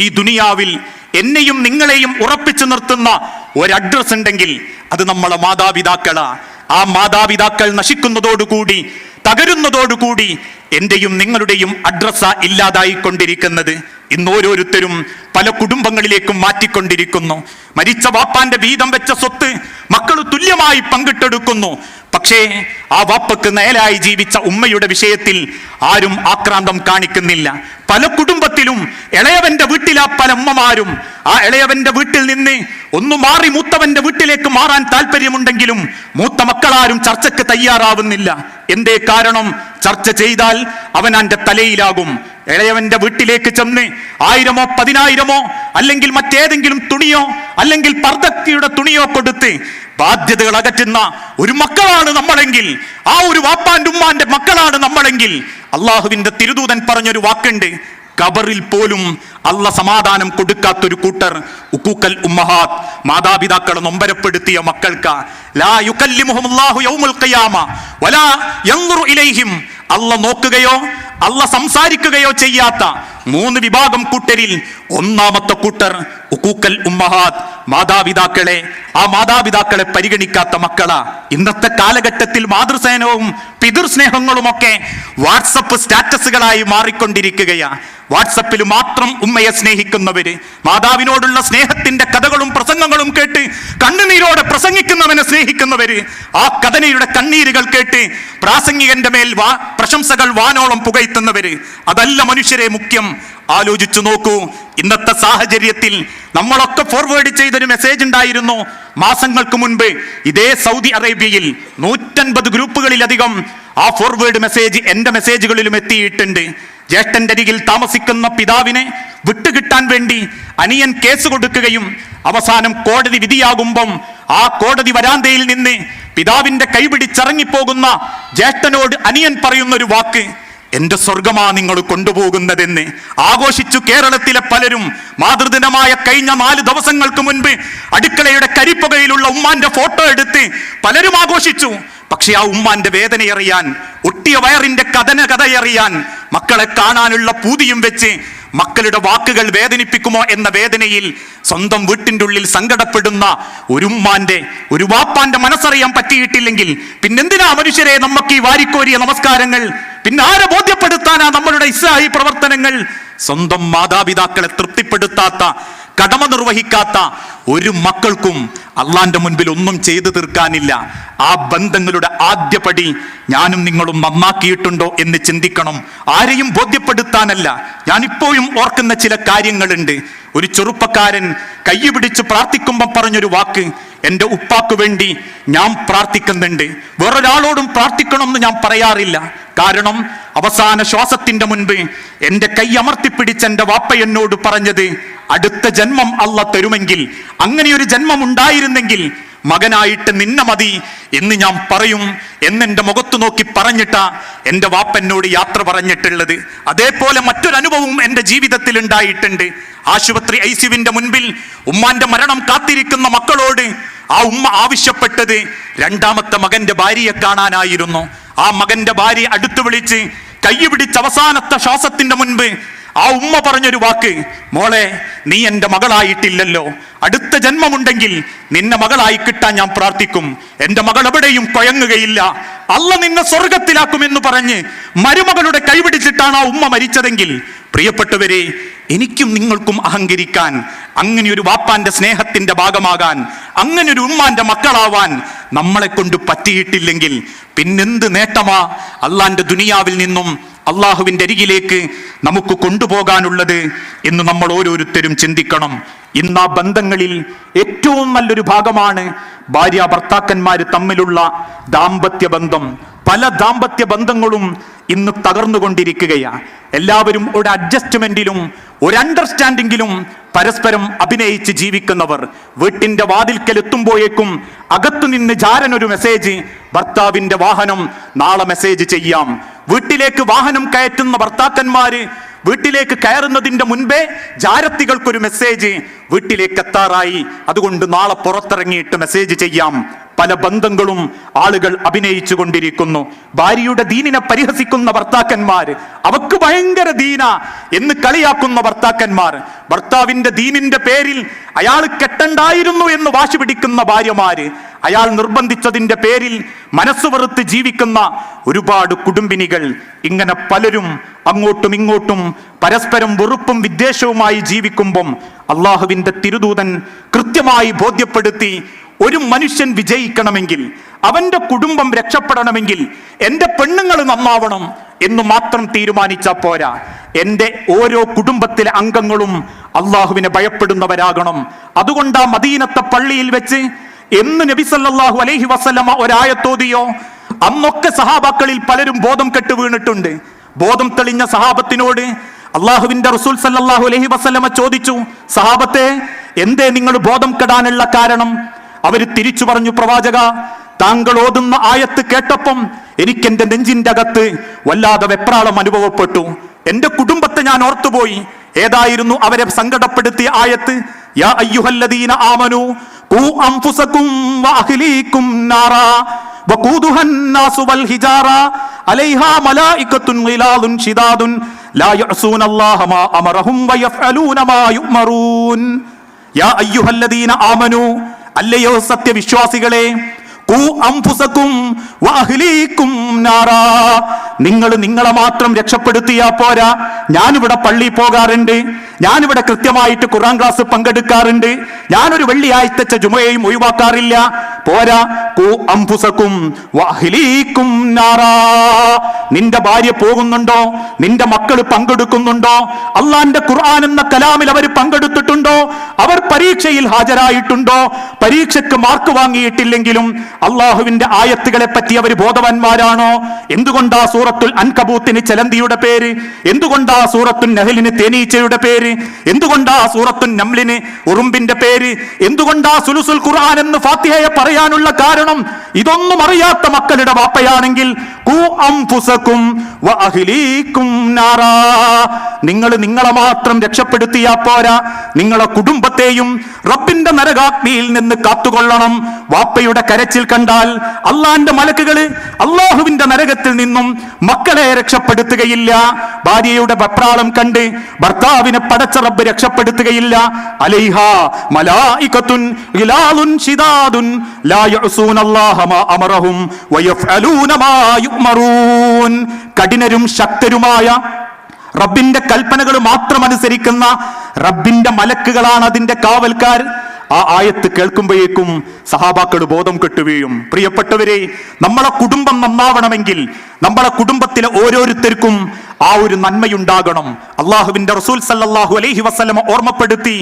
ഈ ദുനിയാവിൽ എന്നെയും നിങ്ങളെയും ഉറപ്പിച്ചു നിർത്തുന്ന ഒരു അഡ്രസ് ഉണ്ടെങ്കിൽ അത് നമ്മളെ മാതാപിതാക്കളാ. ആ മാതാപിതാക്കൾ നശിക്കുന്നതോടുകൂടി തകരുന്നതോടുകൂടി എന്റെയും നിങ്ങളുടെയും അഡ്രസ്സാ ഇല്ലാതായിക്കൊണ്ടിരിക്കുന്നത്. ഇന്ന് ഓരോരുത്തരും പല കുടുംബങ്ങളിലേക്കും മാറ്റിക്കൊണ്ടിരിക്കുന്നു. മരിച്ച വാപ്പാന്റെ വീതം വെച്ച സ്വത്ത് മക്കൾ തുല്യമായി പങ്കിട്ടെടുക്കുന്നു. പക്ഷേ ആ വാപ്പക്ക് നേരായി ജീവിച്ച ഉമ്മയുടെ വിഷയത്തിൽ ആരും ആക്രാന്തം കാണിക്കുന്നില്ല. പല കുടുംബത്തിലും ഇളയവന്റെ വീട്ടിലാ പല ഉമ്മമാരും ആ ഇളയവന്റെ വീട്ടിൽ നിന്ന് ഒന്ന് മാറി മൂത്തവന്റെ വീട്ടിലേക്ക് മാറാൻ താല്പര്യമുണ്ടെങ്കിലും മൂത്ത മക്കളാരും ചർച്ചയ്ക്ക് തയ്യാറാവുന്നില്ല. എന്തേ കാരണം? ചർച്ച ചെയ്താൽ അവൻ തലയിലാകും. ഇളയവന്റെ വീട്ടിലേക്ക് ചെന്ന് ആയിരമോ പതിനായിരമോ അല്ലെങ്കിൽ മറ്റേതെങ്കിലും തുണിയോ അല്ലെങ്കിൽ പർദ്ദത്തിയുടെ തുണിയോ കൊടുത്ത് ബാധ്യതകൾ അകറ്റുന്ന ഒരു മക്കളാണ് നമ്മളെങ്കിൽ ആ ഒരു വാപ്പാന്റെ ഉമ്മാന്റെ മക്കളാണ് നമ്മളെങ്കിൽ അള്ളാഹുവിന്റെ തിരുദൂതൻ പറഞ്ഞൊരു വാക്കുണ്ട് കബറിൽ പോലും അള്ള സമാധാനം കൊടുക്കാത്തൊരു കൂട്ടർ ഉക്കൂക്കൽ ഉമ്മഹാത്ത് മാതാപിതാക്കളെ നൊമ്പരപ്പെടുത്തിയ മക്കൾക്ക് ലാ യുകല്ലിമുഹുമുല്ലാഹു യൗമുൽ ഖിയാമ വലാ യൻദുറു ഇലൈഹിം അല്ല നോക്കുകയോ അല്ല സംസാരിക്കുകയോ ചെയ്യാത്ത മൂന്ന് വിഭാഗം കൂട്ടരിൽ ഒന്നാമത്തെ കൂട്ടർ ഉക്കൂക്കൽ ഉമ്മഹാദ് മാതാപിതാക്കളെ ആ മാതാപിതാക്കളെ പരിഗണിക്കാത്ത മക്കളാ. ഇന്നത്തെ കാലഘട്ടത്തിൽ മാതൃസേനവും പിതൃസ്നേഹങ്ങളുമൊക്കെ വാട്സപ്പ് സ്റ്റാറ്റസുകളായി മാറിക്കൊണ്ടിരിക്കുകയാ. വാട്സപ്പിൽ മാത്രം ഉമ്മയെ സ്നേഹിക്കുന്നവര് മാതാവിനോടുള്ള സ്നേഹത്തിന്റെ കഥകളും പ്രസംഗങ്ങളും കേട്ട് കണ്ണുനീരോടെ പ്രസംഗിക്കുന്നവനെ സ്നേഹിക്കുന്നവര് ആ കഥനയുടെ കണ്ണീരുകൾ കേട്ട് പ്രാസംഗികന്റെ മേൽ വാ പ്രശംസകൾ വാനോളം പുകയ്ത്തുന്നവര് അതല്ല മനുഷ്യരെ മുഖ്യം. ആലോചിച്ചു നോക്കൂ ഇന്നത്തെ സാഹചര്യത്തിൽ നമ്മളൊക്കെ ഫോർവേഡ് ചെയ്തൊരു മെസ്സേജ് ഉണ്ടായിരുന്നു. മാസങ്ങൾക്ക് മുൻപ് ഇതേ സൗദി അറേബ്യയിൽ നൂറ്റൻപത് ഗ്രൂപ്പുകളിലധികം ആ ഫോർവേഡ് മെസ്സേജ് എന്റെ മെസ്സേജുകളിലും എത്തിയിട്ടുണ്ട്. ജ്യേഷ്ഠന്റെ അരികിൽ താമസിക്കുന്ന പിതാവിനെ വിട്ടുകിട്ടാൻ വേണ്ടി അനിയൻ കേസ് കൊടുക്കുകയും അവസാനം കോടതി വിധിയാകുമ്പം ആ കോടതി വരാന്തയിൽ നിന്ന് പിതാവിന്റെ കൈപിടിച്ചിറങ്ങിപ്പോകുന്ന ജ്യേഷ്ഠനോട് അനിയൻ പറയുന്ന ഒരു വാക്ക് എന്റെ സ്വർഗമാ നിങ്ങൾ കൊണ്ടുപോകുന്നതെന്ന് ആഘോഷിച്ചു കേരളത്തിലെ പലരും മാതൃദിനമായ കഴിഞ്ഞ നാല് ദിവസങ്ങൾക്ക് മുൻപ് അടുക്കളയുടെ കരിപ്പുകയിലുള്ള ഉമ്മാന്റെ ഫോട്ടോ എടുത്ത് പലരും ആഘോഷിച്ചു. പക്ഷെ ആ ഉമ്മാന്റെ വേദനയറിയാൻ ഒട്ടിയ വയറിന്റെ കഥന കഥയറിയാൻ മക്കളെ കാണാനുള്ള പൂതിയും വെച്ച് മക്കളുടെ വാക്കുകൾ വേദനിപ്പിക്കുമോ എന്ന വേദനയിൽ സ്വന്തം വീട്ടിന്റെ ഉള്ളിൽ സങ്കടപ്പെടുന്ന ഒരു ഉമ്മാന്റെ ഒരു വാപ്പാന്റെ മനസ്സറിയാൻ പറ്റിയിട്ടില്ലെങ്കിൽ പിന്നെന്തിനാ മനുഷ്യരെ നമുക്ക് ഈ വാരിക്കോരിയ നമസ്കാരങ്ങൾ? പിന്നെ ആരെ ബോധ്യപ്പെടുത്താനാ നമ്മളുടെ ഇസ്ലാഹി പ്രവർത്തനങ്ങൾ? സ്വന്തം മാതാപിതാക്കളെ തൃപ്തിപ്പെടുത്താത്ത കടമ നിർവഹിക്കാത്ത ഒരു മക്കൾക്കും അള്ളാന്റെ മുൻപിൽ ഒന്നും ചെയ്തു തീർക്കാനില്ല. ആ ബന്ധങ്ങളുടെ ആദ്യപടി ഞാനും നിങ്ങളും നന്നാക്കിയിട്ടുണ്ടോ എന്ന് ചിന്തിക്കണം. ആരെയും ബോധ്യപ്പെടുത്താനല്ല. ഞാനിപ്പോഴും ഓർക്കുന്ന ചില കാര്യങ്ങളുണ്ട്. ഒരു ചെറുപ്പക്കാരൻ കൈ പിടിച്ച് പ്രാർത്ഥിക്കുമ്പോൾ പറഞ്ഞൊരു വാക്ക് എന്റെ ഉപ്പാക്ക് വേണ്ടി ഞാൻ പ്രാർത്ഥിക്കുന്നുണ്ട്. വേറൊരാളോടും പ്രാർത്ഥിക്കണം എന്ന് ഞാൻ പറയാറില്ല. കാരണം അവസാന ശ്വാസത്തിന്റെ മുൻപ് എന്റെ കൈ അമർത്തിപ്പിടിച്ച് എന്റെ വാപ്പ എന്നോട് പറഞ്ഞത് അടുത്ത ജന്മം അല്ല തരുമെങ്കിൽ അങ്ങനെയൊരു ജന്മം ഉണ്ടായിരുന്നെങ്കിൽ മകനായിട്ട് നിന്നെ മതി എന്ന് ഞാൻ പറയും എന്നെന്റെ മുഖത്ത് നോക്കി പറഞ്ഞിട്ട എന്റെ വാപ്പനോട് യാത്ര പറഞ്ഞിട്ടുള്ളത്. അതേപോലെ മറ്റൊരു അനുഭവവും എന്റെ ജീവിതത്തിൽ ഉണ്ടായിട്ടുണ്ട്. ആശുപത്രി ഐ ഐസിയുവിന്റെ മുൻപിൽ ഉമ്മാന്റെ മരണം കാത്തിരിക്കുന്ന മക്കളോട് ആ ഉമ്മ ആവശ്യപ്പെട്ടത് രണ്ടാമത്തെ മകന്റെ ഭാര്യയെ കാണാനായിരുന്നു. ആ മകന്റെ ഭാര്യ അടുത്തു വിളിച്ച് കൈ പിടിച്ച് അവസാനത്തെ ശ്വാസത്തിന്റെ മുൻപ് ആ ഉമ്മ പറഞ്ഞൊരു വാക്ക് മോളെ നീ എന്റെ മകളായിട്ടില്ലല്ലോ. അടുത്ത ജന്മമുണ്ടെങ്കിൽ നിന്നെ മകളായി കിട്ടാൻ ഞാൻ പ്രാർത്ഥിക്കും. എന്റെ മകൾ എവിടെയും കൊയങ്ങുകയില്ല. അല്ല നിന്നെ സ്വർഗത്തിലാക്കുമെന്ന് പറഞ്ഞ് മരുമകളുടെ കൈപിടിച്ചിട്ടാണ് ആ ഉമ്മ മരിച്ചതെങ്കിൽ പ്രിയപ്പെട്ടവരെ എനിക്കും നിങ്ങൾക്കും അഹങ്കരിക്കാൻ അങ്ങനെ ഒരു വാപ്പാന്റെ സ്നേഹത്തിന്റെ ഭാഗമാകാൻ അങ്ങനെ ഒരു ഉമ്മാന്റെ മക്കളാവാൻ നമ്മളെ കൊണ്ട് പറ്റിയിട്ടില്ലെങ്കിൽ പിന്നെന്ത് നേട്ടമാ? അള്ളാന്റെ ദുനിയാവിൽ നിന്നും അള്ളാഹുവിന്റെ അരികിലേക്ക് നമുക്ക് കൊണ്ടുപോകാനുള്ളത് എന്ന് നമ്മൾ ഓരോരുത്തരും ചിന്തിക്കണം. ഇന്ന് ആ ബന്ധങ്ങളിൽ ഏറ്റവും നല്ലൊരു ഭാഗമാണ് ഭാര്യ ഭർത്താക്കന്മാർ തമ്മിലുള്ള ദാമ്പത്യ ബന്ധം. പല ദാമ്പത്യ ബന്ധങ്ങളും ഇന്ന് തകർന്നുകൊണ്ടിരിക്കുകയാണ് എല്ലാവരും ഒരു അഡ്ജസ്റ്റ്മെന്റിലും ഒരു അണ്ടർസ്റ്റാൻഡിങ്ങിലും പരസ്പരം അഭിനയിച്ച് ജീവിക്കുന്നവർ. വീട്ടിന്റെ വാതിൽക്കൽ എത്തുമ്പോഴേക്കും അകത്തുനിന്ന് ജാരൻ മെസ്സേജ് ഭർത്താവിന്റെ വാഹനം നാളെ മെസ്സേജ് ചെയ്യാം. വീട്ടിലേക്ക് വാഹനം കയറ്റുന്ന ഭർത്താക്കന്മാര് വീട്ടിലേക്ക് കയറുന്നതിന്റെ മുൻപേ ജാരത്തികൾക്കൊരു മെസ്സേജ് വീട്ടിലേക്ക് എത്താറായി. അതുകൊണ്ട് നാളെ പുറത്തിറങ്ങിയിട്ട് മെസ്സേജ് ചെയ്യാം. പല ബന്ധങ്ങളും ആളുകൾ അഭിനയിച്ചു കൊണ്ടിരിക്കുന്നു. ഭാര്യയുടെ ദീനിനെ പരിഹസിക്കുന്ന ഭർത്താക്കന്മാർ അവക്ക് ഭയങ്കര ദീന എന്ന് കളിയാക്കുന്ന ഭർത്താക്കന്മാർ ഭർത്താവിന്റെ ദീനിന്റെ പേരിൽ അയാൾ കെട്ടണ്ടായിരുന്നു എന്ന് വാശി പിടിക്കുന്ന ഭാര്യമാര് അയാൾ നിർബന്ധിച്ചതിന്റെ പേരിൽ മനസ്സ് വെറുത്ത് ജീവിക്കുന്ന ഒരുപാട് കുടുംബിനികൾ ഇങ്ങനെ പലരും അങ്ങോട്ടും ഇങ്ങോട്ടും പരസ്പരം വെറുപ്പും വിദ്വേഷവുമായി ജീവിക്കുമ്പം അള്ളാഹുവിന്റെ തിരുദൂതൻ കൃത്യമായി ബോധ്യപ്പെടുത്തി ഒരു മനുഷ്യൻ വിജയിക്കണമെങ്കിൽ അവന്റെ കുടുംബം രക്ഷപ്പെടണമെങ്കിൽ എന്റെ പെണ്ണുങ്ങൾ നന്നാവണം എന്ന് മാത്രം തീരുമാനിച്ച പോരാ. എന്റെ ഓരോ കുടുംബത്തിലെ അംഗങ്ങളും അള്ളാഹുവിനെ ഭയപ്പെടുന്നവരാകണം. അതുകൊണ്ട് ആ മദീനത്തെ പള്ളിയിൽ വെച്ച് എന്ന് നബി സല്ലല്ലാഹു അലൈഹി വസല്ലമ ഒരായത്തോതിയോ അന്നൊക്കെ സഹാബാക്കളിൽ പലരും ബോധം കെട്ട് വീണിട്ടുണ്ട്. ബോധം തെളിഞ്ഞ സഹാബത്തിനോട് അള്ളാഹുവിന്റെ റസൂൽ സല്ലാഹു അലഹി വസല്ലമ ചോദിച്ചു സഹാബത്തെ എന്തേ നിങ്ങൾ ബോധം കെടാനുള്ള കാരണം? അവർ തിരിച്ചു പറഞ്ഞു പ്രവാചക താങ്കൾ ഓതുന്ന ആയത്ത് കേട്ടപ്പം എനിക്ക് എന്റെ നെഞ്ചിന്റെ അകത്ത് വല്ലാതെ വെപ്രാളം അനുഭവപ്പെട്ടു. എന്റെ കുടുംബത്തെ ഞാൻ ഓർത്തുപോയി. ഏതായിരുന്നു അവരെ സങ്കടപ്പെടുത്തിയ ആയത്ത് യാ അയ്യുഹല്ലദീന ആമനു ഖൂ അൻഫുസകും വഅഹ്ലീകും നാറാ വഖൂദുഹ الناس والحجارة عليها ملائكة غلاظ شداد لا يعصون الله ما أمرهم ويفعلون ما يؤمرون യാ അയ്യുഹല്ലദീന ആമനു അല്ലയോ സത്യവിശ്വാസികളെ നിങ്ങൾ നിങ്ങളെ മാത്രം രക്ഷപ്പെടുത്തിയാ പോരാ. ഞാനിവിടെ പള്ളി പോകാറുണ്ട്. ഞാനിവിടെ കൃത്യമായിട്ട് ഖുറാൻ ക്ലാസ് പങ്കെടുക്കാറുണ്ട്. ഞാനൊരു വെള്ളിയാഴ്ച ജുമയെയും ഒഴിവാക്കാറില്ല. പോരാ കൂ അംഫുസക്കും വഅഹ്ലീക്കും നാറാ. നിന്റെ ഭാര്യ പോകുന്നുണ്ടോ? നിന്റെ മക്കൾ പങ്കെടുക്കുന്നുണ്ടോ? അള്ളാന്റെ ഖുർആൻ എന്ന കലാമിൽ അവർ പങ്കെടുത്തിട്ടുണ്ടോ? അവർ പരീക്ഷയിൽ ഹാജരായിട്ടുണ്ടോ? പരീക്ഷയ്ക്ക് മാർക്ക് വാങ്ങിയിട്ടില്ലെങ്കിലും അള്ളാഹുവിന്റെ ആയത്തുകളെ പറ്റി അവർ ബോധവാന്മാരാണോ? എന്തുകൊണ്ടാ സൂറത്തുൽ അൻകബൂത്തിന് ചെലന്തിയുടെ പേര്? എന്തുകൊണ്ടാ സൂറത്തുൻ നഹലിന് തേനീച്ചയുടെ പേര്? എന്തുകൊണ്ടാ സൂറത്തുൻ നംലിന് ഉറുമ്പിന്റെ പേര്? എന്തുകൊണ്ടാ സുലുസുൽ ഖുർആൻ എന്ന് ഫാത്തിഹയെ പറയാനുള്ള കാരണം? ഇതൊന്നും അറിയാത്ത മക്കളുടെ വാപ്പയാണെങ്കിൽ നിങ്ങൾ നിങ്ങളെ മാത്രം രക്ഷപ്പെടുത്തിയാ പോരാ. നിങ്ങളെ കുടുംബത്തെയും റബ്ബിന്റെ നരകാഗ്നിയിൽ നിന്ന് കാത്തുകൊള്ളണം. വാപ്പയുടെ കരച്ചിൽ കണ്ടാൽ അള്ളാന്റെ മലക്കുകൾ അള്ളാഹുവിന്റെ നരകത്തിൽ നിന്നും മക്കളെ രക്ഷപ്പെടുത്തുകയില്ല. ഭാര്യയുടെ വെപ്രാളം കണ്ട് ഭർത്താവിനെ പടച്ച റബ്ബ് രക്ഷപ്പെടുത്തുകയില്ല. അലൈഹ മലായികത്തുൻ ഗിലാലുൻ ലാ അല്ലാഹ മാ അമറഹും മാ കഠിനരും ശക്തരുമായ റബ്ബിന്റെ കൽപ്പനകൾ മാത്രം അനുസരിക്കുന്ന റബ്ബിന്റെ മലക്കുകളാണ് അതിന്റെ കാവൽക്കാർ. ആ ആയത്ത് കേൾക്കുമ്പോഴേക്കും സഹാബാക്കൾ ബോധം കെട്ടുകയും പ്രിയപ്പെട്ടവരെ നമ്മളെ കുടുംബം നന്നാവണമെങ്കിൽ നമ്മളെ കുടുംബത്തിലെ ഓരോരുത്തർക്കും ആ ഒരു നന്മയുണ്ടാകണം. അള്ളാഹുവിന്റെ റസൂൽ സല്ലാഹു അലൈഹി വസ്ലമ ഓർമ്മപ്പെടുത്തി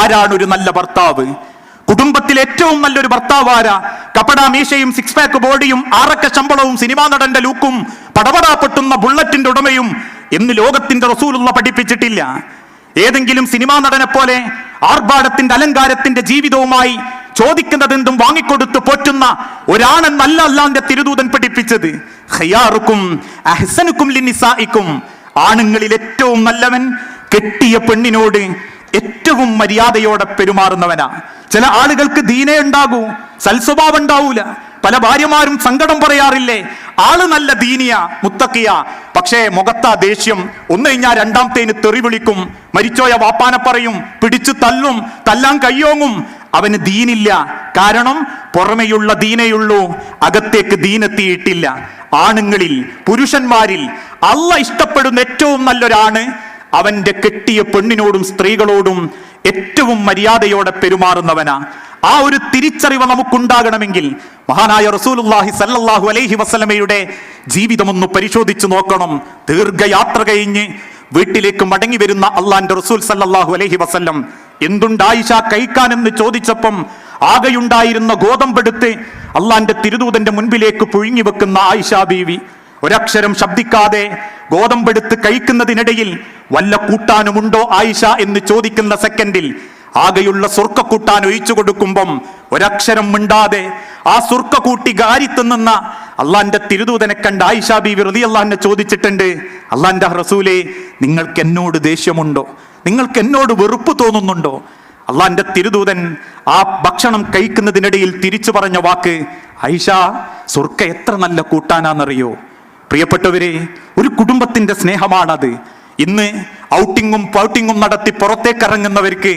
ആരാണ് ഒരു നല്ല ഭർത്താവ്? കുടുംബത്തിൽ ഏറ്റവും നല്ലൊരു ഭർത്താവ് ആരാ? കപട മീശയും സിക്സ് പാക്ക് ബോഡിയും ആറക്ക ശമ്പളവും സിനിമാ നടന്റെ ലൂക്കും പടപടാ പൊട്ടുന്ന ബുള്ളറ്റിന്റെ ഉടമയും എന്ന് ലോകത്തിന്റെ റസൂലുള്ള പഠിപ്പിച്ചിട്ടില്ല. ഏതെങ്കിലും സിനിമാ നടനെ പോലെ ആർഭാടത്തിന്റെ അലങ്കാരത്തിന്റെ ജീവിതവുമായി ചോദിക്കുന്നതെന്തും വാങ്ങിക്കൊടുത്ത് പോറ്റുന്ന ഒരാണെന്നല്ല അല്ലാന്റെ തിരുദൂതൻ പഠിപ്പിച്ചത്. ഹയാറുക്കും ആണുങ്ങളിൽ ഏറ്റവും നല്ലവൻ കെട്ടിയ പെണ്ണിനോട് ഏറ്റവും മര്യാദയോടെ പെരുമാറുന്നവനാ. ചില ആളുകൾക്ക് ദീനയുണ്ടാകൂ സൽസ്വഭാവം ഉണ്ടാവൂല. പല ഭാര്യമാരും സങ്കടം പറയാറില്ലേ? ആൾ നല്ല ദീനിയ മുത്തക്കിയ. പക്ഷേ മുഖത്ത ദേഷ്യം. ഒന്ന് കഴിഞ്ഞാൽ രണ്ടാമത്തേന് തെറി വിളിക്കും. മരിച്ചോയ വാപ്പാന പറയും പിടിച്ചു തല്ലും തല്ലാൻ കയ്യോങ്ങും. അവന് ദീനില്ല. കാരണം പുറമെയുള്ള ദീനയുള്ളൂ. അകത്തേക്ക് ദീനെത്തിയിട്ടില്ല. ആണുങ്ങളിൽ പുരുഷന്മാരിൽ. അല്ല ഇഷ്ടപ്പെടുന്ന ഏറ്റവും നല്ലൊരാണ് അവന്റെ കെട്ടിയ പെണ്ണിനോടും സ്ത്രീകളോടും ഏറ്റവും മര്യാദയോടെ പെരുമാറുന്നവനാ. ആ ഒരു തിരിച്ചറിവ് നമുക്കുണ്ടാകണമെങ്കിൽ മഹാനായ റസൂലുള്ളാഹി സല്ലല്ലാഹു അലൈഹി വസല്ലമയുടെ ജീവിതമൊന്ന് പരിശോധിച്ചു നോക്കണം. ദീർഘയാത്ര കഴിഞ്ഞ് വീട്ടിലേക്ക് മടങ്ങി വരുന്ന അള്ളാന്റെ റസൂൽ സല്ലല്ലാഹു അലൈഹി വസല്ലം എന്തുണ്ടായിഷ കഴിക്കാനെന്ന് ചോദിച്ചപ്പം ആകെയുണ്ടായിരുന്ന ഗോതമ്പെടുത്ത് അള്ളാന്റെ തിരുദൂതന്റെ മുൻപിലേക്ക് പുഴുങ്ങി വെക്കുന്ന ആയിഷ ബീവി ഒരക്ഷരം ശബ്ദിക്കാതെ ഗോതമ്പെടുത്ത് കഴിക്കുന്നതിനിടയിൽ വല്ല കൂട്ടാനുമുണ്ടോ ആയിഷ എന്ന് ചോദിക്കുന്ന സെക്കൻഡിൽ ആകെയുള്ള സ്വർക്ക കൂട്ടാൻ ഒഴിച്ചു കൊടുക്കുമ്പം ഒരക്ഷരം മിണ്ടാതെ ആ സ്വർക്ക കൂട്ടി ഗാരി തിന്നുന്ന അള്ളാന്റെ തിരുദൂതനെ കണ്ട് ആയിഷ ബി വെറുതെ അള്ളാഹിനെ ചോദിച്ചിട്ടുണ്ട് അള്ളാന്റെ റസൂലെ നിങ്ങൾക്ക് എന്നോട് ദേഷ്യമുണ്ടോ? നിങ്ങൾക്ക് എന്നോട് വെറുപ്പ് തോന്നുന്നുണ്ടോ? അള്ളാന്റെ തിരുദൂതൻ ആ ഭക്ഷണം കഴിക്കുന്നതിനിടയിൽ തിരിച്ചു പറഞ്ഞ വാക്ക് ഐഷ സ്വർക്ക എത്ര നല്ല കൂട്ടാനാന്നറിയോ? പ്രിയപ്പെട്ടവരെ ഒരു കുടുംബത്തിന്റെ സ്നേഹമാണത്. ഇന്ന് ഔട്ടിങ്ങും പൗട്ടിങ്ങും നടത്തി പുറത്തേക്കിറങ്ങുന്നവർക്ക്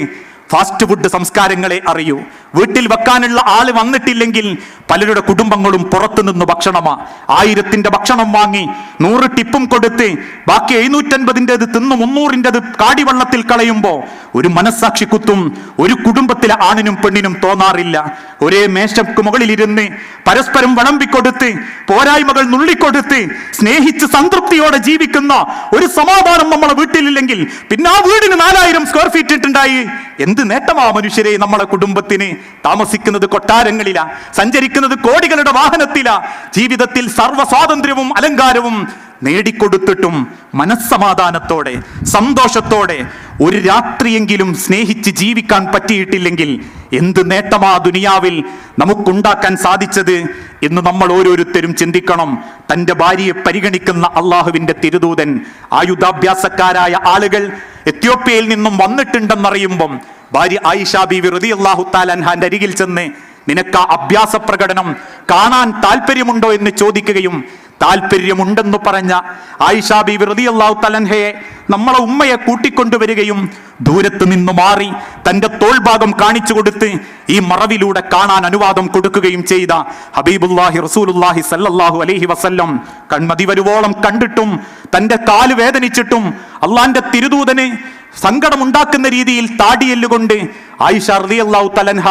ഫാസ്റ്റ് ഫുഡ് സംസ്കാരങ്ങളെ അറിയൂ. വീട്ടിൽ വെക്കാനുള്ള ആൾ വന്നിട്ടില്ലെങ്കിൽ പലരുടെ കുടുംബങ്ങളും പുറത്തുനിന്ന് ഭക്ഷണമാ. ആയിരത്തിന്റെ ഭക്ഷണം വാങ്ങി നൂറ് ടിപ്പും കൊടുത്ത് ബാക്കി എഴുന്നൂറ്റൻപതിന്റെത് തിന്ന് മുന്നൂറിന്റെത് കാടിവള്ളത്തിൽ കളയുമ്പോൾ ഒരു മനസ്സാക്ഷി കുത്തും ഒരു കുടുംബത്തിലെ ആണിനും പെണ്ണിനും തോന്നാറില്ല. ഒരേ മേശക്ക് മുകളിലിരുന്ന് പരസ്പരം വിളമ്പിക്കൊടുത്ത് പോരായ്മകൾ നുള്ളിക്കൊടുത്ത് സ്നേഹിച്ച് സംതൃപ്തിയോടെ ജീവിക്കുന്ന ഒരു സമാധാനം നമ്മളെ വീട്ടിലില്ലെങ്കിൽ പിന്നെ ആ വീടിന് നാലായിരം സ്ക്വയർ ഫീറ്റ് ഇട്ടുണ്ടായി. എന്ത് നേട്ടമാ മനുഷ്യരെ നമ്മളെ കുടുംബത്തിന്? താമസിക്കുന്നത് കൊട്ടാരങ്ങളില സഞ്ചരിക്കുന്നത് കോടികളുടെ വാഹനത്തില ജീവിതത്തിൽ സർവ സ്വാതന്ത്ര്യവും അലങ്കാരവും നേടിക്കൊടുത്തിട്ടും മനസ്സമാധാനത്തോടെ സന്തോഷത്തോടെ ഒരു രാത്രിയെങ്കിലും സ്നേഹിച്ച് ജീവിക്കാൻ പറ്റിയിട്ടില്ലെങ്കിൽ എന്ത് നേട്ടമാ ദുനിയാവിൽ നമുക്കുണ്ടാക്കാൻ സാധിച്ചത്? എന്ന് നമ്മൾ ഓരോരുത്തരും ചിന്തിക്കണം. തന്റെ ഭാര്യയെ പരിഗണിക്കുന്ന അള്ളാഹുവിന്റെ തിരുദൂതൻ ആയുധാഭ്യാസക്കാരായ ആളുകൾ എത്യോപ്യയിൽ നിന്നും വന്നിട്ടുണ്ടെന്നറിയുമ്പം ഭാര്യ ആയിഷ ബീവി റതി അള്ളാഹു താലൻഹാന്റെ അരികിൽ ചെന്ന് നിനക്ക് അഭ്യാസ പ്രകടനം കാണാൻ താല്പര്യമുണ്ടോ എന്ന് ചോദിക്കുകയും താല്പര്യമുണ്ടെന്ന് പറഞ്ഞ ആയിഷ ബീവി റതി അള്ളാഹു തലൻഹയെ നമ്മളെ ഉമ്മയെ കൂട്ടിക്കൊണ്ടുവരികയും ദൂരത്ത് നിന്ന് മാറി തന്റെ തോൾഭാഗം കാണിച്ചു കൊടുത്ത് ഈ മറവിലൂടെ കാണാൻ അനുവാദം കൊടുക്കുകയും ചെയ്ത ഹബീബുല്ലാഹി റസൂലുല്ലാഹി സല്ലല്ലാഹു അലൈഹി വസല്ലം കൺമതി വരുവോളം കണ്ടിട്ടും തന്റെ കാൽ വേദനിച്ചിട്ടും അള്ളാന്റെ തിരുദൂതന് സങ്കടമുണ്ടാക്കുന്ന രീതിയിൽ താടിയെല്ലുകൊണ്ട് ആയിഷ റളിയല്ലാഹു തലൻഹ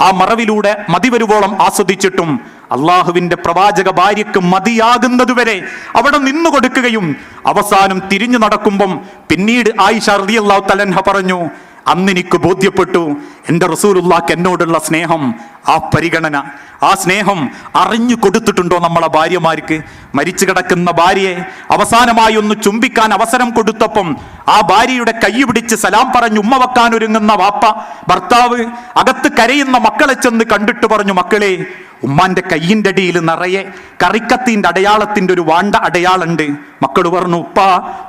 ആ മറവിലൂടെ മതിവരുവോളം ആസ്വദിച്ചിട്ടും അള്ളാഹുവിന്റെ പ്രവാചക ഭാര്യക്ക് മതിയാകുന്നതുവരെ അവിടെ നിന്നു കൊടുക്കുകയും അവസാനം തിരിഞ്ഞു നടക്കുമ്പം പിന്നീട് ആയിഷ റളിയല്ലാഹു തലൻഹ പറഞ്ഞു അന്നെനിക്ക് ബോധ്യപ്പെട്ടു എന്റെ റസൂലുള്ളാക്ക് എന്നോടുള്ള സ്നേഹം ആ പരിഗണന ആ സ്നേഹം അറിഞ്ഞു കൊടുത്തിട്ടുണ്ടോ നമ്മളെ ഭാര്യമാർക്ക്? മരിച്ചു കിടക്കുന്ന ഭാര്യയെ അവസാനമായി ഒന്ന് ചുംബിക്കാൻ അവസരം കൊടുത്തപ്പം ആ ഭാര്യയുടെ കൈ പിടിച്ച് സലാം പറഞ്ഞു ഉമ്മ വെക്കാൻ ഒരുങ്ങുന്ന വാപ്പ ഭർത്താവ് അകത്ത് കരയുന്ന മക്കളെ ചെന്ന് കണ്ടിട്ട് പറഞ്ഞു മക്കളെ ഉമ്മാന്റെ കയ്യിന്റെ അടിയിൽ നിറയെ കറിക്കത്തിന്റെ അടയാളത്തിന്റെ ഒരു വാണ്ട അടയാളുണ്ട്. മക്കൾ പറഞ്ഞു ഉപ്പ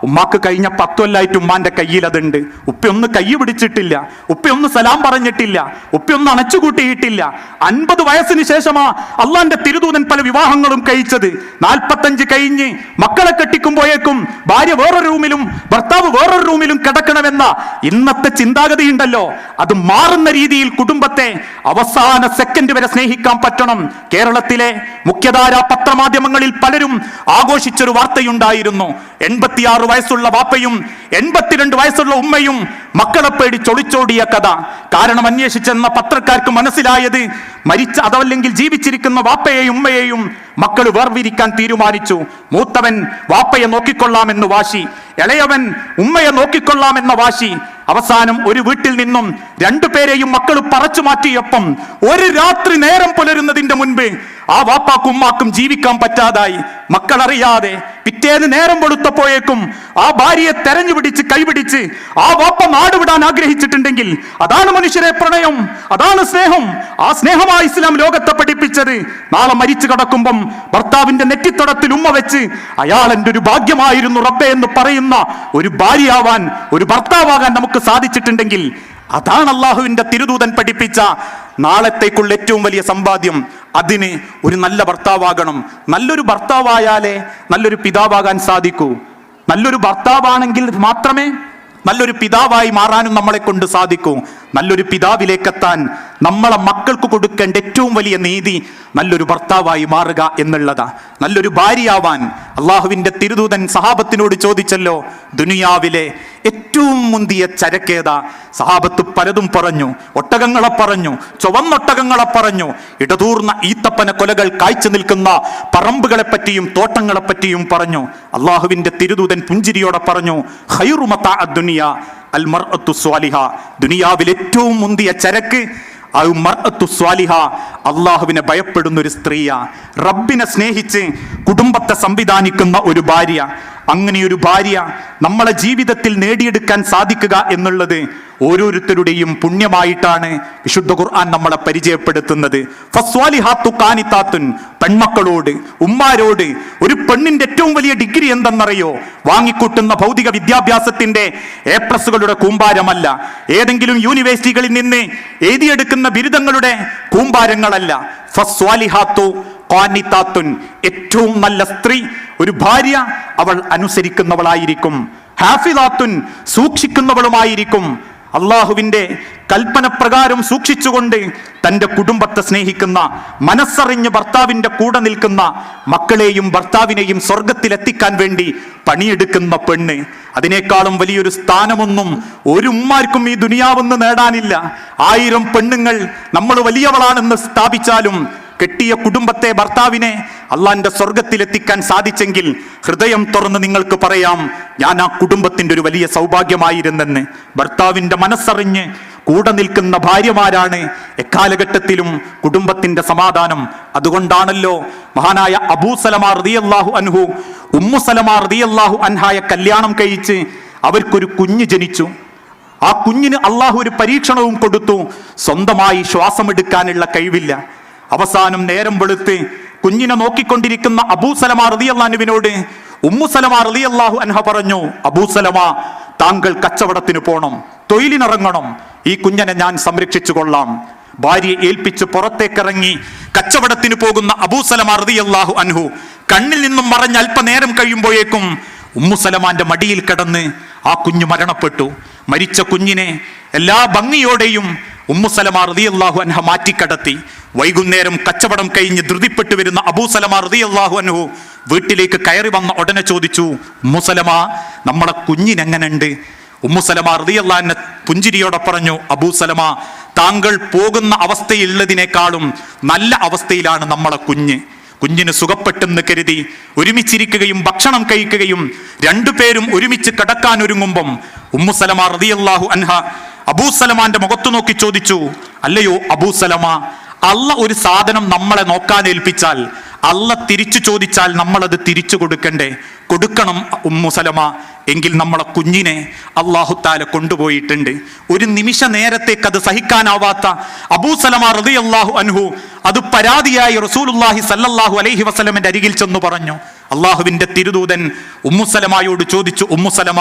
ഉമ്മാക്ക് കഴിഞ്ഞ പത്തൊല്ലായിട്ട് ഉമ്മാന്റെ കയ്യിൽ അതുണ്ട്. ഉപ്പയൊന്ന് കൈ പിടിച്ചിട്ടില്ല. ഉപ്പയൊന്ന് സലാം പറഞ്ഞിട്ടില്ല. ഉപ്പയൊന്ന് അണച്ചുകൂട്ടിയിട്ടില്ല. അൻപത് വയസ്സിന് ശേഷമാ അള്ളാന്റെ തിരുദൂതൻ പല വിവാഹങ്ങളും കഴിച്ചത്. നാൽപ്പത്തഞ്ച് കഴിഞ്ഞ് മക്കളെ കെട്ടിക്കുമ്പോഴേക്കും ഭാര്യ വേറെ റൂമിലും ഭർത്താവ് വേറൊരു റൂമിലും കിടക്കണമെന്ന ഇന്നത്തെ ചിന്താഗതി ഉണ്ടല്ലോ അത് മാറുന്ന രീതിയിൽ കുടുംബത്തെ അവസാന സെക്കൻഡ് വരെ സ്നേഹിക്കാൻ പറ്റണം. കേരളത്തിലെ മുഖ്യധാര പത്രമാധ്യമങ്ങളിൽ പലരും ആഘോഷിച്ചൊരു വാർത്തയുണ്ടായിരുന്നു. എൺപത്തിയാറ് വയസ്സുള്ള വാപ്പയും എൺപത്തിരണ്ട് വയസ്സുള്ള ഉമ്മയും മക്കളെ പേടി ചൊളിച്ചോടിയ കഥ. കാരണം അന്വേഷിച്ചെന്ന പത്രക്കാർക്ക് മനസ്സിലായത് മരിച്ച അതല്ലെങ്കിൽ ജീവിച്ചിരിക്കുന്ന വാപ്പയെയും ഉമ്മയെയും മക്കൾ വേർവിരിക്കാൻ തീരുമാനിച്ചു. മൂത്തവൻ വാപ്പയെ നോക്കിക്കൊള്ളാമെന്ന് വാശി. ഇളയവൻ ഉമ്മയെ നോക്കിക്കൊള്ളാമെന്ന വാശി. അവസാനം ഒരു വീട്ടിൽ നിന്നും രണ്ടുപേരെയും മക്കൾ പറച്ചു മാറ്റിയപ്പം ഒരു രാത്രി നേരം പുലരുന്നതിന്റെ മുൻപ് ആ വാപ്പാക്കും ഉമ്മാക്കും ജീവിക്കാൻ പറ്റാതായി. മക്കളറിയാതെ പിറ്റേന്ന് നേരം വെളുത്തപ്പോഴേക്കും ആ ഭാര്യയെ തെരഞ്ഞു പിടിച്ച് കൈപിടിച്ച് ആ വാപ്പ നാടുവിടാൻ ആഗ്രഹിച്ചിട്ടുണ്ടെങ്കിൽ അതാണ് മനുഷ്യരെ പ്രണയം അതാണ് സ്നേഹം. ആ സ്നേഹമായി ഇസ്ലാം ലോകത്തെ പഠിപ്പിച്ചത്. നാളെ മരിച്ചു കിടക്കുമ്പം ഭർത്താവിന്റെ നെറ്റിത്തടത്തിൽ ഉമ്മ വെച്ച് അയാൾ എന്റെ ഒരു ഭാഗ്യമായിരുന്നു റബ്ബെ എന്ന് പറയുന്ന ഒരു ഭാര്യയാവാൻ ഒരു ഭർത്താവാകാൻ നമുക്ക് സാധിച്ചിട്ടുണ്ടെങ്കിൽ അതാണ് അള്ളാഹുവിന്റെ തിരുദൂതൻ പഠിപ്പിച്ച നാളത്തേക്കുള്ള ഏറ്റവും വലിയ സമ്പാദ്യം. അതിന് ഒരു നല്ല ഭർത്താവാകണം. നല്ലൊരു ഭർത്താവായാലേ നല്ലൊരു പിതാവാകാൻ സാധിക്കൂ. നല്ലൊരു ഭർത്താവാണെങ്കിൽ മാത്രമേ നല്ലൊരു പിതാവായി മാറാനും നമ്മളെ കൊണ്ട് സാധിക്കൂ. നല്ലൊരു പിതാവിലേക്കെത്താൻ നമ്മളെ മക്കൾക്ക് കൊടുക്കേണ്ട ഏറ്റവും വലിയ നീതി നല്ലൊരു ഭർത്താവായി മാറുക എന്നുള്ളതാ. നല്ലൊരു ഭാര്യയാവാൻ അള്ളാഹുവിന്റെ തിരുദൂതൻ സഹാബത്തിനോട് ചോദിച്ചല്ലോ ദുനിയാവിലെ ഏറ്റവും മുന്തിയ ചരക്കേത സഹാബത്ത് പലതും പറഞ്ഞു ഒട്ടകങ്ങളെ പറഞ്ഞു ചുവന്നൊട്ടകങ്ങളെ പറഞ്ഞു. ഇടതൂർന്ന ഈത്തപ്പന കൊലകൾ കാഴ്ച നിൽക്കുന്ന പറമ്പുകളെ പറ്റിയും തോട്ടങ്ങളെ പറ്റിയും പറഞ്ഞു. അള്ളാഹുവിന്റെ തിരുദൂതൻ പുഞ്ചിരിയോടെ പറഞ്ഞു ഹൈറുമത്ത ദുനിയ. അൽ മർഅത്തു സ്വാലിഹ. ദുനിയാവിൽ ഏറ്റവും മുന്തിയ ചരക്ക് സ്വാലിഹ അള്ളാഹുവിനെ ഭയപ്പെടുന്ന ഒരു സ്ത്രീയ. റബ്ബിനെ സ്നേഹിച്ച് കുടുംബത്തെ സംവിധാനിക്കുന്ന ഒരു ഭാര്യ. അങ്ങനെയൊരു ഭാര്യ നമ്മളെ ജീവിതത്തിൽ നേടിയെടുക്കാൻ സാധിക്കുക എന്നുള്ളത് ഓരോരുത്തരുടെയും പുണ്യമായിട്ടാണ് വിശുദ്ധ ഖുർആൻ നമ്മളെ പരിചയപ്പെടുത്തുന്നത്. ഫസ്വാലിഹാത്തു കാനിത്താത്തുൻ പെൺമക്കളോട് ഉമ്മാരോട് ഒരു പെണ്ണിന്റെ ഏറ്റവും വലിയ ഡിഗ്രി എന്തെന്നറിയോ? വാങ്ങിക്കൂട്ടുന്ന ഭൗതിക വിദ്യാഭ്യാസത്തിന്റെ എ പ്ലസുകളുടെ കൂമ്പാരമല്ല. ഏതെങ്കിലും യൂണിവേഴ്സിറ്റികളിൽ നിന്ന് എഴുതിയെടുക്കുന്ന ബിരുദങ്ങളുടെ കൂമ്പാരങ്ങളല്ല. ഫസ്വാലിഹാത്തു ഖാനിത്താത്തുൻ. ഏറ്റവും നല്ല സ്ത്രീ ഒരു ഭാര്യ അവൾ അനുസരിക്കുന്നവളായിരിക്കും. ഹാഫിദാത്തുൻ സൂക്ഷിക്കുന്നവളുമായിരിക്കും. അള്ളാഹുവിന്റെ കൽപ്പനപ്രകാരം സൂക്ഷിച്ചുകൊണ്ട് തന്റെ കുടുംബത്തെ സ്നേഹിക്കുന്ന മനസ്സറിഞ്ഞ് ഭർത്താവിന്റെ കൂടെ നിൽക്കുന്ന മക്കളെയും ഭർത്താവിനെയും സ്വർഗത്തിലെത്തിക്കാൻ വേണ്ടി പണിയെടുക്കുന്ന പെണ്ണ്. അതിനേക്കാളും വലിയൊരു സ്ഥാനമൊന്നും ഒരു ഉമ്മാർക്കും ഈ ദുനിയാവൊന്ന് നേടാനില്ല. ആയിരം പെണ്ണുങ്ങൾ നമ്മൾ വലിയവളാണെന്ന് സ്ഥാപിച്ചാലും കെട്ടിയ കുടുംബത്തെ ഭർത്താവിനെ അള്ളാന്റെ സ്വർഗത്തിലെത്തിക്കാൻ സാധിച്ചെങ്കിൽ ഹൃദയം തുറന്ന് നിങ്ങൾക്ക് പറയാം ഞാൻ ആ കുടുംബത്തിന്റെ ഒരു വലിയ സൗഭാഗ്യമായിരുന്നെന്ന്. ഭർത്താവിന്റെ മനസ്സറിഞ്ഞ് കൂടെ നിൽക്കുന്ന ഭാര്യമാരാണ് എക്കാലഘട്ടത്തിലും കുടുംബത്തിന്റെ സമാധാനം. അതുകൊണ്ടാണല്ലോ മഹാനായ അബൂ സലമാർ റിയല്ലാഹു അൻഹു ഉമ്മു സലമാർ റിയല്ലാഹു അൻഹായ കല്യാണം കഴിച്ച് അവർക്കൊരു കുഞ്ഞ് ജനിച്ചു. ആ കുഞ്ഞിന് അള്ളാഹു ഒരു പരീക്ഷണവും കൊടുത്തു. സ്വന്തമായി ശ്വാസമെടുക്കാനുള്ള കഴിവില്ല. അവസാനം നേരം വെളുത്ത് കുഞ്ഞിനെ നോക്കിക്കൊണ്ടിരിക്കുന്ന അബൂസലമ റളിയല്ലാഹുവിനോട് ഉമ്മുസലമ റളിയല്ലാഹു അൻഹ പറഞ്ഞു അബൂസലമ താങ്കൾ കച്ചവടത്തിന് പോണം തൊഴിലിനിറങ്ങണം ഈ കുഞ്ഞനെ ഞാൻ സംരക്ഷിച്ചു കൊള്ളാം. ഭാര്യയെ ഏൽപ്പിച്ച് പുറത്തേക്കിറങ്ങി കച്ചവടത്തിന് പോകുന്ന അബൂസലമ റളിയല്ലാഹു അൻഹു കണ്ണിൽ നിന്നും മറഞ്ഞ് അല്പനേരം കഴിയുമ്പോഴേക്കും ഉമ്മുസലമാന്റെ മടിയിൽ കിടന്ന് ആ കുഞ്ഞു മരണപ്പെട്ടു. മരിച്ച കുഞ്ഞിനെ എല്ലാ ഭംഗിയോടെയും ഉമ്മുസലമ റളിയല്ലാഹു അൻഹ മാറ്റിക്കടത്തി. വൈകുന്നേരം കച്ചവടം കഴിഞ്ഞ് ധൃതിപ്പെട്ടു വരുന്ന അബൂസലമ റളിയല്ലാഹു അൻഹു വീട്ടിലേക്ക് കയറി വന്ന ഉടനെ ചോദിച്ചു ഉമ്മുസലമ നമ്മളെ കുഞ്ഞിനെങ്ങനുണ്ട്? ഉമ്മുസലമ റളിയല്ലാഹുവിനെ പുഞ്ചിരിയോടെ പറഞ്ഞു അബൂസലമ താങ്കൾ പോകുന്ന അവസ്ഥയുള്ളതിനേക്കാളും നല്ല അവസ്ഥയിലാണ് നമ്മളെ കുഞ്ഞ്. കുഞ്ഞിന് സുഖപ്പെട്ടെന്ന് കരുതി ഒരുമിച്ചിരിക്കുകയും ഭക്ഷണം കഴിക്കുകയും രണ്ടുപേരും ഒരുമിച്ച് കിടക്കാൻ ഒരുങ്ങുമ്പം ഉമ്മുസലമ റളിയല്ലാഹു അൻഹ അബൂസലമാന്റെ മുഖത്തു നോക്കി ചോദിച്ചു അല്ലയോ അബൂസലമ അല്ല ഒരു സാധനം നമ്മളെ നോക്കാൻ ഏൽപ്പിച്ചാൽ അല്ല തിരിച്ചു ചോദിച്ചാൽ നമ്മളത് തിരിച്ചു കൊടുക്കണ്ടേ? കൊടുക്കണം ഉമ്മുസലമ എങ്കിൽ നമ്മളെ കുഞ്ഞിനെ അള്ളാഹുത്താല കൊണ്ടുപോയിട്ടുണ്ട്. ഒരു നിമിഷ നേരത്തേക്ക് അത് സഹിക്കാനാവാത്ത അബൂസലമ റതി അള്ളാഹു അൻഹു അത് പരാതിയായി റസൂലുല്ലാഹി സല്ലല്ലാഹു അലൈഹി വസലമിന്റെ അരികിൽ ചെന്നു പറഞ്ഞു. അള്ളാഹുവിന്റെ തിരുദൂതൻ ഉമ്മുസലമായോട് ചോദിച്ചു ഉമ്മുസലമ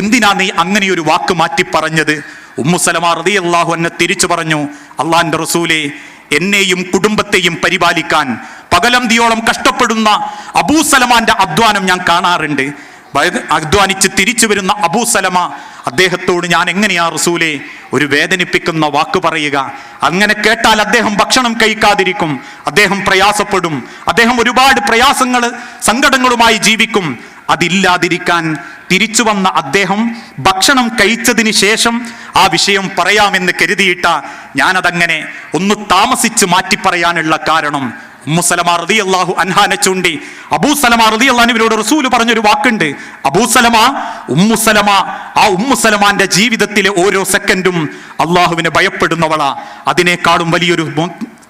എന്തിനാ നീ അങ്ങനെ ഒരു വാക്ക് മാറ്റി പറഞ്ഞത് ഉമ്മുസലമ റതി അള്ളാഹു എന്നെ തിരിച്ചു പറഞ്ഞു അള്ളാഹിന്റെ റസൂലെ എന്നെയും കുടുംബത്തെയും പരിപാലിക്കാൻ പകലന്തിയോളം കഷ്ടപ്പെടുന്ന അബൂസലമാന്റെ അധ്വാനം ഞാൻ കാണാറുണ്ട്. അധ്വാനിച്ച് തിരിച്ചു വരുന്ന അബൂസലമ അദ്ദേഹത്തോട് ഞാൻ എങ്ങനെയാ റസൂലെ ഒരു വേദനിപ്പിക്കുന്ന വാക്ക് പറയുക? അങ്ങനെ കേട്ടാൽ അദ്ദേഹം ഭക്ഷണം കഴിക്കാതിരിക്കും അദ്ദേഹം പ്രയാസപ്പെടും അദ്ദേഹം ഒരുപാട് പ്രയാസങ്ങൾ സങ്കടങ്ങളുമായി ജീവിക്കും. അതില്ലാതിരിക്കാൻ തിരിച്ചു വന്ന അദ്ദേഹം ഭക്ഷണം കഴിച്ചതിന് ശേഷം ആ വിഷയം പറയാമെന്ന് കരുതിയിട്ട ഞാനതങ്ങനെ ഒന്ന് താമസിച്ച് മാറ്റി പറയാനുള്ള കാരണം ഉമ്മുസലമ അള്ളാഹു അൻഹാനെ ചൂണ്ടി. അബൂസലമ അള്ളഹാനുവിനോട് റസൂൽ പറഞ്ഞൊരു വാക്കുണ്ട്. അബൂസലമ ഉമ്മുസലമ ആ ഉമ്മുസലമാന്റെ ജീവിതത്തിലെ ഓരോ സെക്കൻഡും അള്ളാഹുവിനെ ഭയപ്പെടുന്നവളാ. അതിനേക്കാളും വലിയൊരു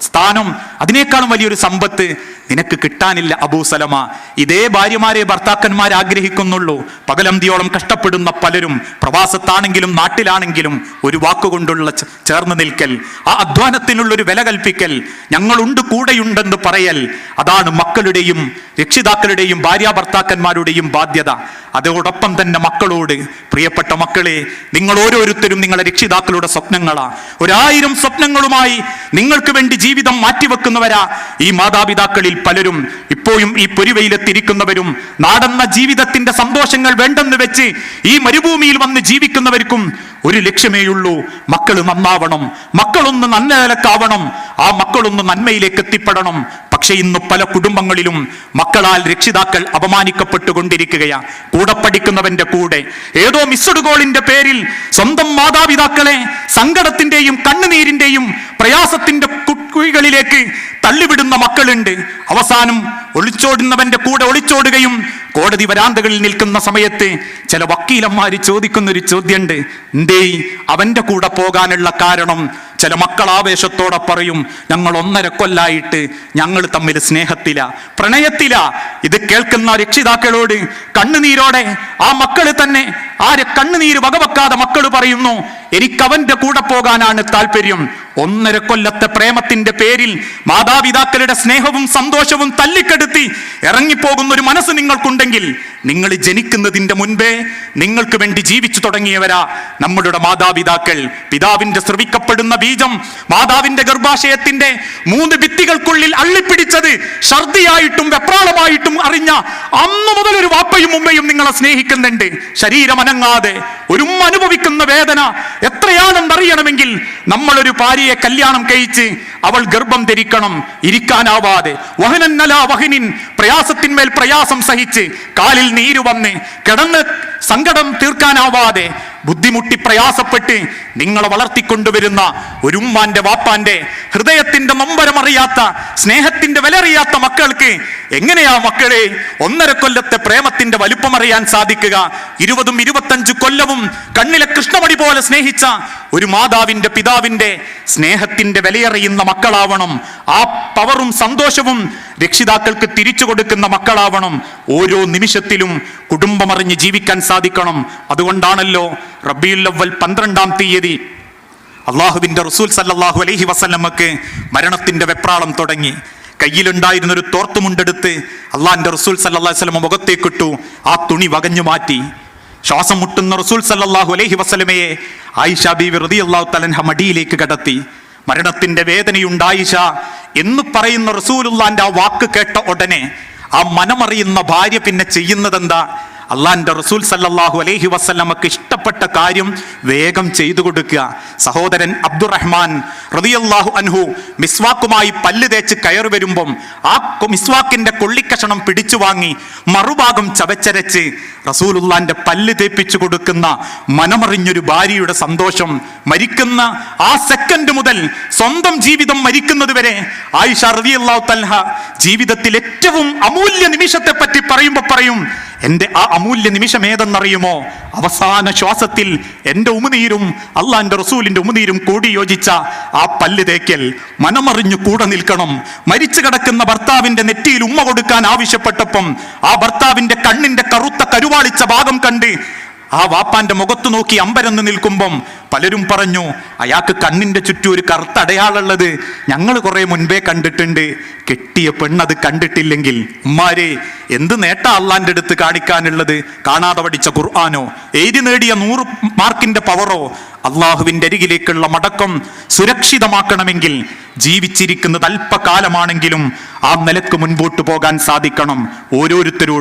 സ്ഥാനം അതിനേക്കാളും വലിയൊരു സമ്പത്ത് നിനക്ക് കിട്ടാനില്ല അബൂസലമ ഇതേ ഭാര്യമാരെ ഭർത്താക്കന്മാർ ആഗ്രഹിക്കുന്നുള്ളൂ. പകലന്തിയോളം കഷ്ടപ്പെടുന്ന പലരും പ്രവാസത്താണെങ്കിലും നാട്ടിലാണെങ്കിലും ഒരു വാക്കുകൊണ്ടുള്ള ചേർന്ന് നിൽക്കൽ ആ അധ്വാനത്തിനുള്ളൊരു വില കൽപ്പിക്കൽ ഞങ്ങളുണ്ട് കൂടെയുണ്ടെന്ന് പറയൽ അതാണ് മക്കളുടെയും രക്ഷിതാക്കളുടെയും ഭാര്യ ഭർത്താക്കന്മാരുടെയും ബാധ്യത. അതോടൊപ്പം തന്നെ മക്കളോട് പ്രിയപ്പെട്ട മക്കളെ നിങ്ങൾ ഓരോരുത്തരും നിങ്ങളുടെ രക്ഷിതാക്കളുടെ സ്വപ്നങ്ങളാണ് ഒരായിരം സ്വപ്നങ്ങളുമായി നിങ്ങൾക്ക് വേണ്ടി ജീവിതം മാറ്റിവെക്കുന്നവരാ ഈ മാതാപിതാക്കളിൽ പലരും. ഇപ്പോഴും ഈ പൊരുവയിലെത്തിരിക്കുന്നവരും നാടന്ന ജീവിതത്തിന്റെ സന്തോഷങ്ങൾ വേണ്ടെന്ന് വെച്ച് ഈ മരുഭൂമിയിൽ വന്ന് ജീവിക്കുന്നവർക്കും ഒരു ലക്ഷ്യമേയുള്ളൂ മക്കൾ നന്നാവണം. മക്കളൊന്ന് നല്ല നിലക്കാവണം ആ മക്കളൊന്ന് നന്മയിലേക്ക് എത്തിപ്പെടണം പക്ഷെ ഇന്ന് പല കുടുംബങ്ങളിലും മക്കളാൽ രക്ഷിതാക്കൾ അപമാനിക്കപ്പെട്ടുകൊണ്ടിരിക്കുകയാണ് കൂടെ പഠിക്കുന്നവന്റെ കൂടെ. ഏതോ മിസ്ഡ് ഗോളിന്റെ പേരിൽ സ്വന്തം മാതാപിതാക്കളെ സങ്കടത്തിന്റെയും കണ്ണുനീരിന്റെയും പ്രയാസത്തിന്റെ കുഴികളിലേക്ക് തള്ളിവിടുന്ന മക്കളുണ്ട്. അവസാനം ഒളിച്ചോടുന്നവന്റെ കൂടെ ഒളിച്ചോടുകയും കോടതി വരാന്തകളിൽ നിൽക്കുന്ന സമയത്ത് ചില വക്കീലന്മാർ ചോദിക്കുന്ന ഒരു ചോദ്യമുണ്ട് എന്തേ അവന്റെ കൂടെ പോകാനുള്ള കാരണം ചില മക്കൾ ആവേശത്തോടെ പറയും ഞങ്ങൾ ഒന്നര കൊല്ലായിട്ട് ഞങ്ങൾ തമ്മിൽ സ്നേഹത്തില പ്രണയത്തില. ഇത് കേൾക്കുന്ന രക്ഷിതാക്കളോട് കണ്ണുനീരോടെ ആ മക്കൾ തന്നെ ആരെ കണ്ണുനീര് വകവെക്കാതെ മക്കൾ പറയുന്നു എനിക്ക് അവന്റെ കൂടെ പോകാനാണ് താല്പര്യം. ഒന്നര കൊല്ലത്തെ പ്രേമത്തിന്റെ പേരിൽ മാതാപിതാക്കളുടെ സ്നേഹവും സന്തോഷവും തല്ലിക്കെടുത്തി ഇറങ്ങിപ്പോകുന്ന ഒരു മനസ്സ് നിങ്ങൾക്കുണ്ടെങ്കിൽ നിങ്ങൾ ജനിക്കുന്നതിന്റെ മുൻപേ നിങ്ങൾക്ക് വേണ്ടി ജീവിച്ചു തുടങ്ങിയവരാ നമ്മളുടെ മാതാപിതാക്കൾ. പിതാവിന്റെ ശ്രവിക്കപ്പെടുന്ന ബീജം മാതാവിന്റെ ഗർഭാശയത്തിന്റെ മൂന്ന് ഭിത്തികൾക്കുള്ളിൽ അള്ളിപ്പിടിച്ചത് ഛർദിയായിട്ടും വെപ്രാളമായിട്ടും അറിഞ്ഞ അന്ന് മുതൽ ഒരു വാപ്പയും ഉമ്മയും നിങ്ങളെ സ്നേഹിക്കുന്നുണ്ട്. ശരീരമനങ്ങാതെ ഒരു അനുഭവിക്കുന്ന വേദന എത്രയാണെന്നറിയണമെങ്കിൽ നമ്മളൊരു ഭാര്യയെ കല്യാണം കഴിച്ച് അവൾ ഗർഭം ധരിക്കണം ഇരിക്കാനാവാതെ. വഹനന്നല വഹനിൻ പ്രയാസത്തിന്മേൽ പ്രയാസം സഹിച്ച് കാലിൽ നീര് വന്ന് കിടന്ന് സങ്കടം തീർക്കാനാവാതെ ബുദ്ധിമുട്ടി പ്രയാസപ്പെട്ട് നിങ്ങളെ വളർത്തിക്കൊണ്ടുവരുന്ന ഒരു ഉമ്മാന്റെ വാപ്പാന്റെ ഹൃദയത്തിന്റെ നൊമ്പരമറിയാത്ത സ്നേഹത്തിന്റെ വിലറിയാത്ത മക്കൾക്ക് എങ്ങനെയാ മക്കളെ ഒന്നര കൊല്ലത്തെ പ്രേമത്തിന്റെ വലുപ്പമറിയാൻ സാധിക്കുക? ഇരുപതും ഇരുപത്തഞ്ചു കൊല്ലവും കണ്ണിലെ കൃഷ്ണമണി പോലെ സ്നേഹിച്ച ഒരു മാതാവിന്റെ പിതാവിന്റെ സ്നേഹത്തിന്റെ വിലയറിയുന്ന മക്കളാവണം. ആ പവറും സന്തോഷവും രക്ഷിതാക്കൾക്ക് തിരിച്ചു കൊടുക്കുന്ന മക്കളാവണം. ഓരോ നിമിഷത്തിലും കുടുംബമറിഞ്ഞ് ജീവിക്കാൻ സാധിക്കണം. അതുകൊണ്ടാണല്ലോ റബീൽ അവൽ പന്ത്രണ്ടാം തീയതി അള്ളാഹുവിന്റെ റസൂൽ സല്ലാഹു അലൈഹി വസല്ലമക്ക് മരണത്തിന്റെ വെപ്രാളം തുടങ്ങി. കയ്യിലുണ്ടായിരുന്ന ഒരു തോർത്തുമുണ്ടെടുത്ത് അള്ളാഹിന്റെ റസൂൽ സല്ലല്ലാഹു വസ്ലമ മുഖത്തേക്കിട്ടു. ആ തുണി വകഞ്ഞു മാറ്റി. ശ്വാസം മുട്ടുന്ന റസൂൽ സല്ലല്ലാഹു അലൈഹി വസല്ലമയെ ആയിഷ ബീവി അള്ളാഹു തലൻഹ മടിയിലേക്ക് കടത്തി. മരണത്തിന്റെ വേദനയുണ്ടായിഷ എന്ന് പറയുന്ന റസൂലുള്ളാന്റെ ആ വാക്ക് കേട്ട ഉടനെ ആ മനമറിയുന്ന ഭാര്യ പിന്നെ ചെയ്യുന്നതെന്താ? അള്ളാന്റെ റസൂൽ സല്ലാഹു അലൈഹി വസല്ലമക്ക് ഇഷ്ടപ്പെട്ട കാര്യം വേഗം ചെയ്തു കൊടുക്കുക. സഹോദരൻ അബ്ദുറഹ്മാൻ റളിയല്ലാഹു അൻഹു മിസ്വാക്കുമായി പല്ല് തേച്ച് കയറി വരുമ്പം ആ മിസ്വാക്കിന്റെ കൊള്ളിക്കഷണം പിടിച്ചു വാങ്ങി മറുഭാഗം ചവച്ചരച്ച് റസൂലുള്ളാന്റെ പല്ല് തേപ്പിച്ചു കൊടുക്കുന്ന മനമറിഞ്ഞൊരു ഭാര്യയുടെ സന്തോഷം മരിക്കുന്ന ആ സെക്കൻഡ് മുതൽ സ്വന്തം ജീവിതം മരിക്കുന്നത് വരെ ആയിഷ റളിയല്ലാഹു തൽഹ ജീവിതത്തിൽ ഏറ്റവും അമൂല്യ നിമിഷത്തെ പറ്റി പറയുമ്പോൾ പറയും എന്റെ ആ അമൂല്യ നിമിഷം ഏതെന്നറിയുമോ? അവസാന ശ്വാസത്തിൽ എന്റെ ഉമുനീരും അള്ളാന്റെ റസൂലിന്റെ ഉമുനീരും കൂടി യോജിച്ച ആ പല്ല് തേക്കൽ മനമറിഞ്ഞു കൂടെ നിൽക്കണം. മരിച്ചു കിടക്കുന്ന ഭർത്താവിന്റെ നെറ്റിയിൽ ഉമ്മ കൊടുക്കാൻ ആവശ്യപ്പെട്ടപ്പം ആ ഭർത്താവിന്റെ കണ്ണിന്റെ കറുത്ത കരുവാളിച്ച ഭാഗം കണ്ട് ആ വാപ്പാന്റെ മുഖത്ത് നോക്കി അമ്പരന്ന് നിൽക്കുമ്പം പലരും പറഞ്ഞു അയാൾക്ക് കണ്ണിന്റെ ചുറ്റും ഒരു കറുത്ത അടയാളുള്ളത് ഞങ്ങൾ കുറെ മുൻപേ കണ്ടിട്ടുണ്ട്. കെട്ടിയ പെണ്ണത് കണ്ടിട്ടില്ലെങ്കിൽ ഉമ്മാരെ എന്ത് നേട്ട അള്ളാന്റെ അടുത്ത് കാണിക്കാനുള്ളത്? കാണാതെ പഠിച്ച ഖുർആാനോ? എഴുതി നേടിയ നൂറ് മാർക്കിന്റെ പവറോ? അള്ളാഹുവിന്റെ അരികിലേക്കുള്ള മടക്കം സുരക്ഷിതമാക്കണമെങ്കിൽ ജീവിച്ചിരിക്കുന്നത് അല്പകാലമാണെങ്കിലും ആ നിലയ്ക്ക് മുൻപോട്ട് പോകാൻ സാധിക്കണം. ഓരോരുത്തരോടും